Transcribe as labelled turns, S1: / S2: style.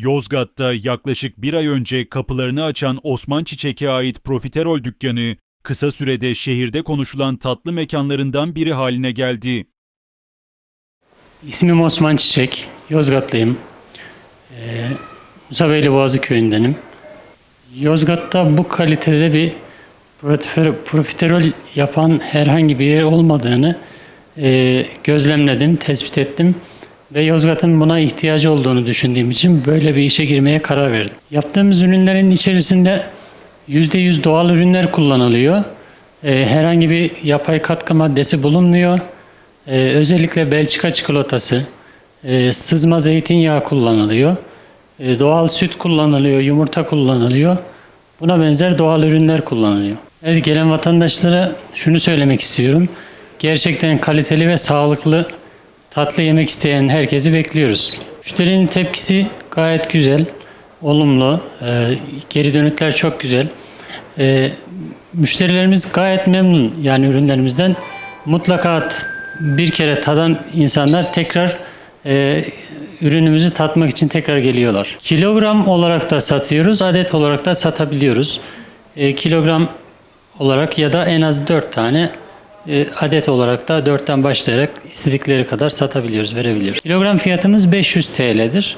S1: Yozgat'ta yaklaşık bir ay önce kapılarını açan Osman Çiçek'e ait profiterol dükkanı, kısa sürede şehirde konuşulan tatlı mekanlarından biri haline geldi.
S2: İsmim Osman Çiçek, Yozgatlıyım. Ee, Musabeyli Boğazı köyündenim. Yozgat'ta bu kalitede bir profiterol yapan herhangi bir yer olmadığını e, gözlemledim, tespit ettim ve Yozgat'ın buna ihtiyacı olduğunu düşündüğüm için böyle bir işe girmeye karar verdim. Yaptığımız ürünlerin içerisinde %100 doğal ürünler kullanılıyor. E, herhangi bir yapay katkı maddesi bulunmuyor. Ee, özellikle Belçika çikolatası, e, sızma zeytinyağı kullanılıyor. E, doğal süt kullanılıyor, yumurta kullanılıyor. Buna benzer doğal ürünler kullanılıyor. Evet, gelen vatandaşlara şunu söylemek istiyorum. Gerçekten kaliteli ve sağlıklı tatlı yemek isteyen herkesi bekliyoruz. Müşterinin tepkisi gayet güzel, olumlu. E, geri dönütler çok güzel. E, müşterilerimiz gayet memnun yani ürünlerimizden. Mutlaka bir kere tadan insanlar tekrar e, ürünümüzü tatmak için tekrar geliyorlar. Kilogram olarak da satıyoruz, adet olarak da satabiliyoruz. E, kilogram olarak ya da en az 4 tane adet olarak da 4'ten başlayarak istedikleri kadar satabiliyoruz, verebiliyoruz. Kilogram fiyatımız 500 TL'dir.